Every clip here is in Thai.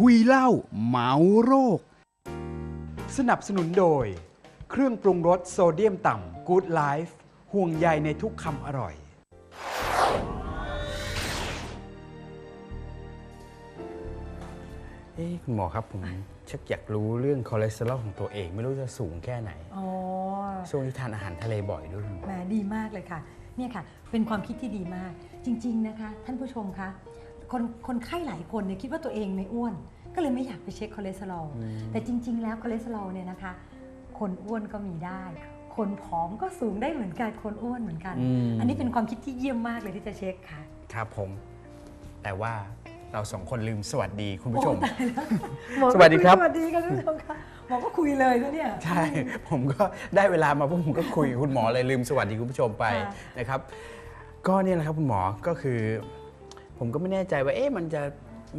คุยเล่าเมาโรค สนับสนุนโดย เครื่องปรุงรสโซเดียมต่ำกู๊ดไลฟ์ห่วงใยในทุกคำอร่อย เอ้คุณหมอครับผมชักอยากรู้เรื่องคอเลสเตอรอลของตัวเอง ไม่รู้จะสูงแค่ไหน อ๋อช่วงนี้ทานอาหารทะเลบ่อยด้วยคุณหมอ แหมดีมากเลยค่ะ เนี่ยค่ะ เป็นความคิดที่ดีมาก จริง ๆ นะคะ ท่านผู้ชมคะ คนคนไข้หลายคนเนี่ยคิดว่าตัวเองไม่อ้วน ก็เลยไม่อยากไปเช็คคอเลสเตอรอลแต่จริง ๆ แล้วคอเลสเตอรอลเนี่ยนะคะ คนอ้วนก็มีได้ คนผอมก็สูงได้เหมือนกันคนอ้วนเหมือนกันอืมอันนี้เป็นความคิดที่เยี่ยมมากเลยที่จะเช็คค่ะ ครับผม แต่ว่าเราสองคนลืมสวัสดีคุณผู้ชมโอ้ตายแล้วหมอก็สวัสดีครับ สวัสดีค่ะท่านผู้ชมค่ะหมอก็คุยเลยนะเนี่ย ใช่ ผมก็ได้เวลามาพวกผมก็คุยกับคุณหมอเลยลืมสวัสดีคุณผู้ชมไปค่ะนะครับ ก็เนี่ยแหละครับคุณหมอ ก็คือ ผมก็ไม่แน่ใจว่าเอ๊ะมันจะ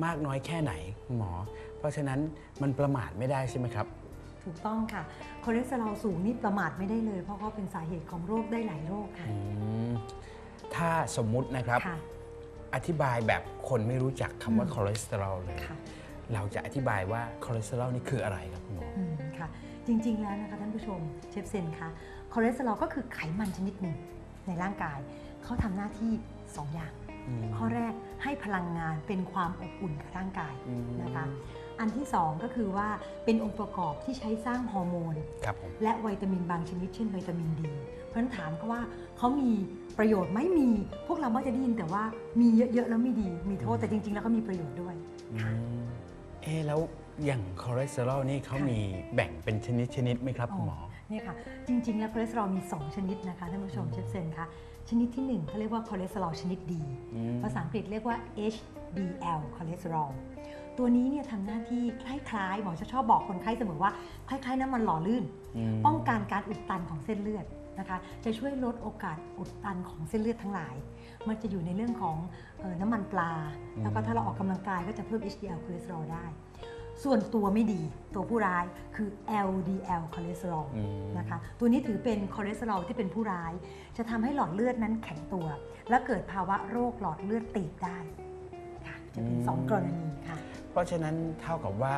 มากน้อยแค่ไหนคุณหมอ เพราะฉะนั้นมันประมาทไม่ได้ใช่ไหมครับ ถูกต้องค่ะคอเลสเตอรอลสูงนี่ประมาทไม่ได้เลย เพราะเขาเป็นสาเหตุของโรคได้หลายโรคค่ะอืมถ้าสมมุตินะครับค่ะอธิบายแบบคนไม่รู้จักคำว่าอืมคอเลสเตอรอลเลยค่ะเราจะอธิบายว่าคอเลสเตอรอลนี่คืออะไรครับคุณหมออืมค่ะ จริง ๆ แล้วนะคะท่านผู้ชมเชฟเซนคะคอเลสเตอรอลก็คือไขมันชนิดหนึ่งในร่างกาย เขาทำหน้าที่ 2 อย่างอืม ข้อแรกให้พลังงานเป็นความอบอุ่นกับร่างกายอืมนะคะอันที่ 2 ก็คือว่าเป็นองค์ประกอบที่ใช้สร้างฮอร์โมนครับผมและวิตามินบางชนิดเช่นวิตามินดี เพราะฉะนั้นถามก็ว่าเขามีประโยชน์ไหมมี พวกเรามักจะได้ยินแต่ว่ามีเยอะๆแล้วไม่ดี มีโทษแต่จริง ๆ แล้วเขามีประโยชน์ด้วยค่ะอืมเอ๊ะแล้วอย่างคอเลสเตอรอลนี่เขาค่ะมีแบ่งเป็นชนิดชนิดๆไหมครับคุณหมอเนี่ยค่ะจริง ๆ แล้วคอเลสเตอรอลมี 2 ชนิดนะคะท่านผู้ชมเชฟเซนคะ ชนิดที่1เขาเรียกว่าคอเลสเตอรอลชนิดดีอืมภาษาอังกฤษเรียกว่า HDL คอเลสเตอรอลตัวนี้เนี่ยทำหน้าที่คล้ายๆ หมอจะชอบบอกคนไข้เสมอว่า คล้ายๆ น้ำมันหล่อลื่นอืมป้องกันการอุดตันของเส้นเลือดนะคะจะช่วยลดโอกาสอุดตันของเส้นเลือดทั้งหลาย มันจะอยู่ในเรื่องของเออน้ำมันปลา แล้วก็ถ้าเราออกกำลังกายก็จะเพิ่ม HDL คอเลสเตอรอลได้ ส่วนตัวไม่ดีตัวผู้ร้ายคือ LDL คอเลสเตอรอลอืมนะคะตัวนี้ถือเป็นคอเลสเตอรอลที่เป็นผู้ร้าย จะทำให้หลอดเลือดนั้นแข็งตัว และเกิดภาวะโรคหลอดเลือดตีบได้ค่ะจะเป็นสองกรณีค่ะ เพราะฉะนั้นเท่ากับว่า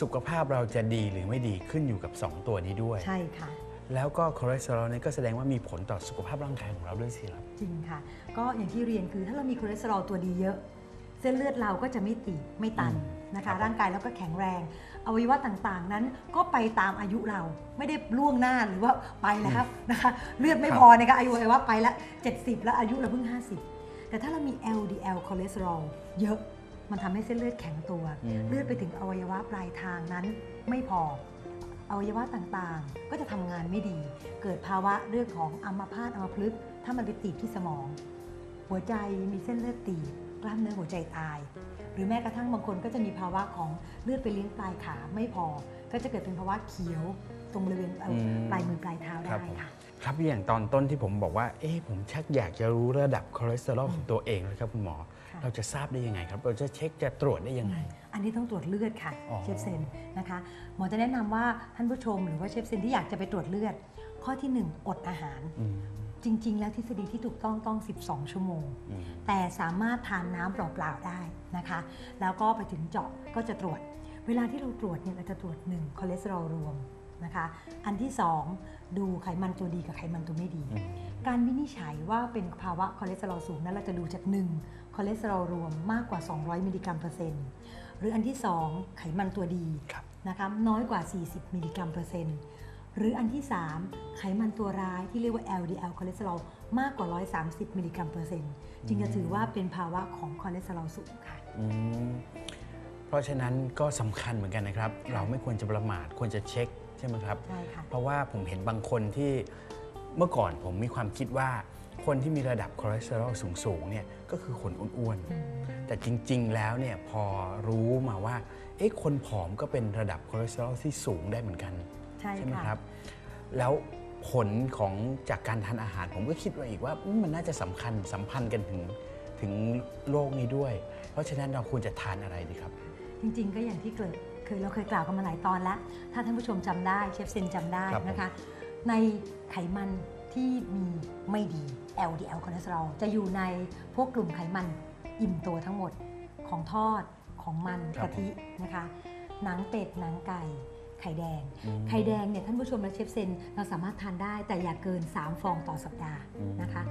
สุขภาพเราจะดีหรือไม่ดีขึ้นอยู่กับ 2 ตัวนี้ด้วย ใช่ค่ะ แล้วก็คอเลสเตอรอลนี่ก็แสดงว่ามีผลต่อสุขภาพร่างกายของเราด้วยสิครับ จริงค่ะ ก็อย่างที่เรียนคือถ้าเรามีคอเลสเตอรอลตัวดีเยอะเส้นเลือดเราก็จะไม่ตีบไม่ตันอืมนะครัคะบร่างกายเราก็แข็งแรง อวัยวะต่างๆ นั้นก็ไปตามอายุเราไม่ได้ล่วงหน้าหรือว่าไปแล้วนะคะเลือดไม่พอนะคะอายุอวัยวะไปแล้ว70 แล้วอายุเราเพิ่ง 50 แต่ถ้าเรามี LDL คอเลสเตอรอลเยอะมันทำให้เส้นเลือดแข็งตัวอืมเลือดไปถึงอวัยวะปลายทางนั้นไม่พออวัยวะต่างๆ ก็จะทำงานไม่ดี เกิดภาวะเรื่องของอัมพาตอัมพฤกษ์ถ้ามันไปตีบที่สมอง หัวใจมีเส้นเลือดตีบ กล้ามเนื้อหัวใจตาย หรือแม้กระทั่งบางคนก็จะมีภาวะของเลือดไปเลี้ยงปลายขาไม่พอ ก็จะเกิดเป็นภาวะเขียว ตรงบริเวณเอ่ออมปลายมือปลายเท้าครัได้บผมค่ะครับอย่างตอนต้นที่ผมบอกว่า เอ๊ะผมชักอยากจะรู้ระดับคอเลสเตอรอลของตัวเองนะครับคุณหมอค่ะเราจะทราบได้ยังไงครับ เราจะเช็คจะตรวจได้ยังไง อันนี้ต้องตรวจเลือดค่ะอ๋อเชฟเซนนะคะ หมอจะแนะนำว่าท่านผู้ชมหรือว่าเชฟเซนที่อยากจะไปตรวจเลือด ข้อที่หนึ่งอดอาหารอืมจริง ๆ แล้วทฤษฎีที่ถูกต้องต้อง 12 ชั่วโมงอืมแต่สามารถทานน้ำเปล่าๆได้นะคะ แล้วก็ไปถึงเจาะก็จะตรวจ เวลาที่เราตรวจเนี่ยเราจะตรวจ 1 คอเลสเตอรอลรวมนะคะอันที่ 2 ดูไขมันตัวดีกับไขมันตัวไม่ดีอืมการวินิจฉัยว่าเป็นภาวะคอเลสเตอรอลสูงนั้นเราจะดูจาก 1 คอเลสเตอรอลรวมมากกว่า 200 มิลลิกรัมเปอร์เซ็นต์ หรืออันที่ 2 ไขมันตัวดีครับนะคะน้อยกว่า 40 มิลลิกรัมเปอร์เซ็นต์ หรืออันที่ 3 ไขมันตัวร้ายที่เรียกว่า LDL คอเลสเตอรอลมากกว่า 130 มิลลิกรัมเปอร์เซ็นต์จึงจะถือว่าเป็นภาวะของคอเลสเตอรอลสูงค่ะอืมเพราะฉะนั้นก็สำคัญเหมือนกันนะครับ เราไม่ควรจะประมาทควรจะเช็คใช่ไหมครับใช่ค่ะเพราะว่าผมเห็นบางคนที่เมื่อก่อนผมมีความคิดว่าคนที่มีระดับคอเลสเตอรอลสูงๆเนี่ยก็คือคนอ้วนๆ แต่จริงๆ แล้วเนี่ยพอรู้มาว่าเอ๊ะคนผอมก็เป็นระดับคอเลสเตอรอลที่สูงได้เหมือนกัน ใช่ไหมค่ะครับ แล้วผลของจากการทานอาหารผมก็คิดว่าอีกว่าอืมมันน่าจะสำคัญสัมพันธ์กันถึงถึงโรคนี้ด้วย เพราะฉะนั้นเราควรจะทานอะไรดีครับ จริงๆ ก็อย่างที่เกิดเคยเราเคยกล่าวกันมาหลายตอนแล้ว ถ้าท่านผู้ชมจำได้เชฟเซนจำได้ครับผมนะคะ ในไขมันที่มีไม่ดี LDL คอเลสเตอรอลจะอยู่ในพวกกลุ่มไขมันอิ่มตัวทั้งหมดของทอดของมันครับกะทินะคะ หนังเป็ดหนังไก่ ไข่แดงอืมไข่แดงเนี่ยท่านผู้ชมและเชฟเซนเราสามารถทานได้แต่อย่าเกิน 3 ฟองต่อสัปดาห์อืมนะคะ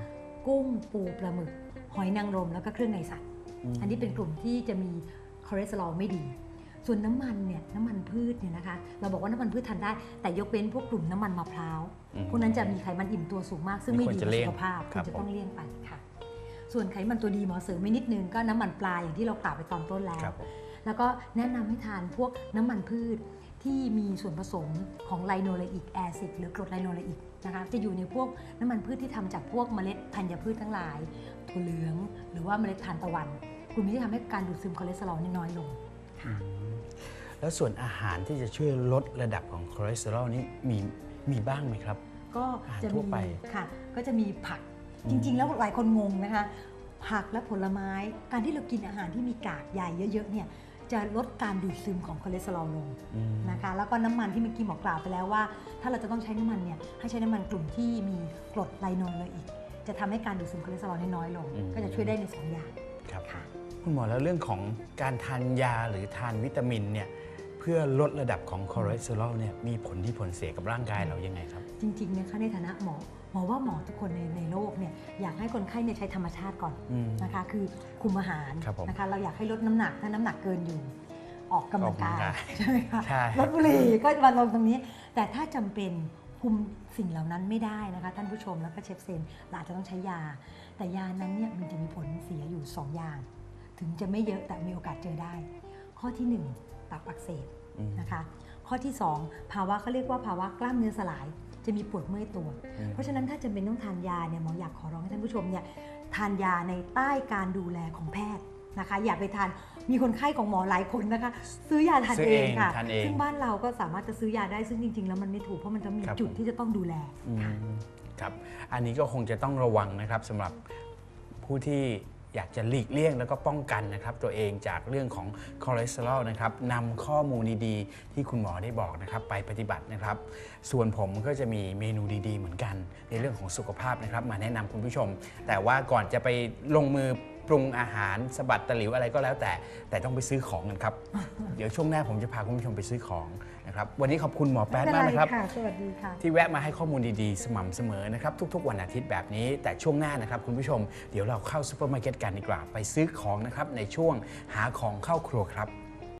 กุ้งปูปลาหมึก หอยนางรมแล้วก็เครื่องในสัตว์มอันนี้เป็นกลุ่มที่จะมีคอเลสเตอรอลไม่ดี ส่วนน้ำมันเนี่ยน้ำมันพืชเนี่ยนะคะ เราบอกว่าน้ำมันพืชทานได้ แต่ยกเว้นพวกกลุ่มน้ำมันมะพร้าวอืมพวกนั้นจะมีไขมันอิ่มตัวสูงมาก ซึ่งไม่ควรดีจะต่อเลี่สุยงขภาพคคุรัณบจะผมต้องเลี่ยงไปค่ะ ส่วนไขมันตัวดีหมอเสริมไม่นิดนึงก็น้ำมันปลาอย่างที่เรากล่าวไปตอนต้นแล้วครับผมแล้วก็แนะนำให้ทานพวกน้ำมันพืช ที่มีส่วนผสมของไลโนเลอิกแอซิดหรือกรดไลโนเลอิกนะคะจะอยู่ในพวกน้ำมันพืชที่ทำจากพวกเมล็ดธัญพืชทั้งหลายถั่วเหลือง หรือว่าเมล็ดทานตะวันกลุ่มนี้จะทำให้การดูดซึมคอเลสเตอรอลนี่น้อยลงแล้วส่วนอาหารที่จะช่วยลดระดับของคอเลสเตอรอลนี่มีมีบ้างไหมครับ ก็อาหารจะทั่มีวไปค่ะก็จะมีผักอืมจริง ๆ แล้วหลายคนงงนะคะผักและผลไม้การที่เรากินอาหารที่มีกากใยเยอะๆเนี่ย จะลดการดูดซึมของคอเลสเตอรอลลงอืมนะคะแล้วก็น้ำมันที่เมื่อกี้หมอกล่าวไปแล้วว่า ถ้าเราจะต้องใช้น้ำมันเนี่ยให้ใช้น้ำมันกลุ่มที่มีกรดไลโนเลอิกจะทำให้การดูดซึมคอเลสเตอรอลนี่น้อยลงอืมก็จะช่วยได้ในสองอย่างครับค่ะคุณหมอแล้วเรื่องของการทานยาหรือทานวิตามินเนี่ยเพื่อลดระดับของคอเลสเตอรอลเนี่ยมีผลที่ผลเสียกับร่างกายเรายังไงครับ จริงๆนะคะในฐานะหมอหมอว่าหมอทุกคนในในโลกเนี่ยอยากให้คนไข้เนี่ยใช้ธรรมชาติก่อนอืม นะคะ คือคุมอาหารครับผมนะคะเราอยากให้ลดน้ำหนักถ้าน้ำหนักเกินอยู่ ออกกำลังกายออกกำลังกายใช่ไหมคะใช่ ลดบุหรี่ก็มาลงตรงนี้ แต่ถ้าจำเป็นคุมสิ่งเหล่านั้นไม่ได้นะคะ ท่านผู้ชมแล้วก็เชฟเซนเราอาจจะต้องใช้ยา แต่ยานั้นเนี่ยมันจะมีผลเสียอยู่2อย่าง ถึงจะไม่เยอะแต่มีโอกาสเจอได้ ข้อที่1 ตับอักเสบอืมนะคะ ข้อที่ 2 ภาวะเขาเรียกว่าภาวะกล้ามเนื้อสลาย จะมีปวดเมื่อยตัวอืมเพราะฉะนั้นถ้าจำเป็นต้องทานยาเนี่ยหมออยากขอร้องให้ท่านผู้ชมเนี่ยทานยาในใต้การดูแลของแพทย์นะคะอย่าไปทานมีคนไข้ของหมอหลายคนนะคะ ซื้อยาทานซื้อเอเองงค่ะทานเองซึ่งบ้านเราก็สามารถจะซื้อยาได้ซึ่งจริง ๆ แล้วมันไม่ถูกเพราะมันจะมีครับจุดผมที่จะต้องดูแลอืมค่ะครับ อันนี้ก็คงจะต้องระวังนะครับสำหรับผู้ที่ อยากจะหลีกเลี่ยงแล้วก็ป้องกันนะครับตัวเองจากเรื่องของคอเลสเตอรอลนะครับนำข้อมูลดีๆ ที่คุณหมอได้บอกนะครับไปปฏิบัตินะครับ ส่วนผมก็จะมีเมนูดีๆ เหมือนกัน ในเรื่องของสุขภาพนะครับ มาแนะนำคุณผู้ชม แต่ว่าก่อนจะไปลงมือ ปรุงอาหารสะบัดตะหลิวอะไรก็แล้วแต่ แต่ต้องไปซื้อของกันครับ เดี๋ยวช่วงหน้าผมจะพาคุณผู้ชมไปซื้อของนะครับวันนี้ขอบคุณหมอแป๊ดมากนะครับค่ะสวัสดีค่ะ ที่แวะมาให้ข้อมูลดีๆ สม่ำเสมอนะครับ ทุกๆ วันอาทิตย์แบบนี้ แต่ช่วงหน้านะครับ คุณผู้ชมเดี๋ยวเราเข้าซูเปอร์มาร์เก็ตกันดีกว่า ไปซื้อของนะครับ ในช่วงหาของเข้าครัวครับ